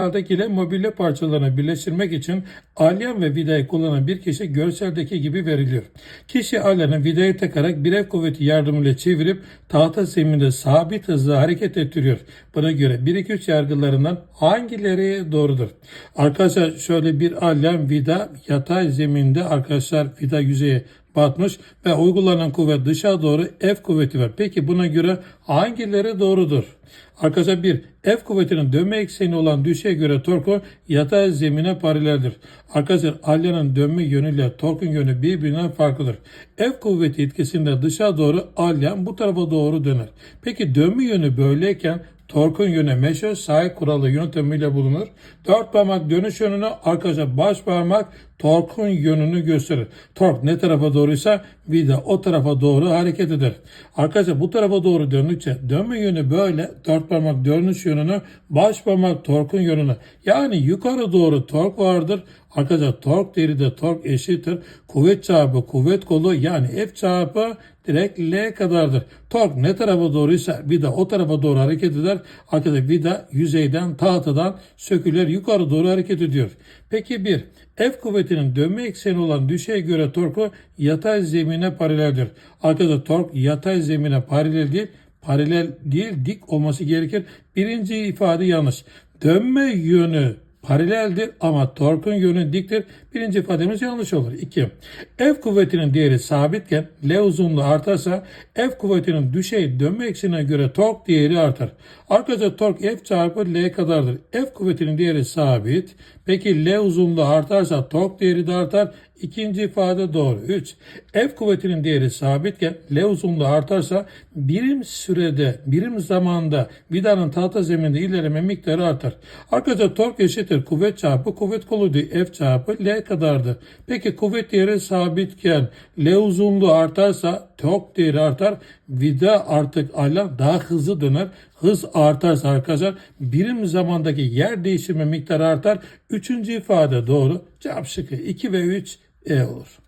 Aşağıdaki ile mobilya parçalarını birleştirmek için alyan ve vidayı kullanan bir kişi görseldeki gibi veriliyor. Kişi alyanı vidayı takarak bir ev kuvveti yardımıyla çevirip tahta zeminde sabit hızla hareket ettiriyor. Buna göre 1-2-3 yargılarından hangileri doğrudur? Arkadaşlar şöyle bir alyan vida yatay zeminde arkadaşlar vida yüzeye batmış ve uygulanan kuvvet dışa doğru F kuvveti var. Peki buna göre hangileri doğrudur? Arkadaşlar bir F kuvvetinin dönme ekseni olan düşeye göre torku yatay zemine paraleldir. Arkadaşlar alyanın dönme yönüyle torkun yönü birbirinden farklıdır. F kuvveti etkisinde dışa doğru alyan bu tarafa doğru döner. Peki dönme yönü böyleyken Torkun yönü meşe sahip kuralı yöntemiyle bulunur. Dört parmak dönüş yönünü arkadaşlar baş parmak torkun yönünü gösterir. Tork ne tarafa doğruysa vida o tarafa doğru hareket eder. Arkadaşlar bu tarafa doğru döndükçe dönme yönü böyle dört parmak dönüş yönünü baş parmak torkun yönünü yani yukarı doğru tork vardır. Arkadaşlar tork deride tork eşittir. Kuvvet çarpı kuvvet kolu yani F çarpı direkt L kadardır. Tork ne tarafa doğruysa vida o tarafa doğru hareket eder. Arkadaşlar vida yüzeyden tahtadan söküler yukarı doğru hareket ediyor. Peki bir F kuvvetinin dönme ekseni olan düşeye göre torku yatay zemine paraleldir. Arkadaşlar tork yatay zemine paralel değil paralel değil dik olması gerekir. Birinci ifade yanlış. Dönme yönü paraleldir ama torkun yönü diktir. Birinci ifademiz yanlış olur. 2. F kuvvetinin değeri sabitken L uzunluğu artarsa F kuvvetinin düşey dönme eksenine göre tork değeri artar. Arkadaşlar tork F çarpı L kadardır. F kuvvetinin değeri sabit. Peki L uzunluğu artarsa tork değeri de artar. İkinci ifade doğru. 3. F kuvvetinin değeri sabitken L uzunluğu artarsa birim sürede, birim zamanda vidanın tahta zeminde ilerleme miktarı artar. Arkadaşlar tork eşittir kuvvet çarpı kuvvet kolu değil, F çarpı L kadardır. Peki kuvvet değeri sabitken L uzunluğu artarsa tork değeri artar. Vida artık alan daha hızlı döner. Hız artarsa arkadaşlar birim zamandaki yer değiştirme miktarı artar. Üçüncü ifade doğru. Cevap şıkkı 2 ve 3 E olur.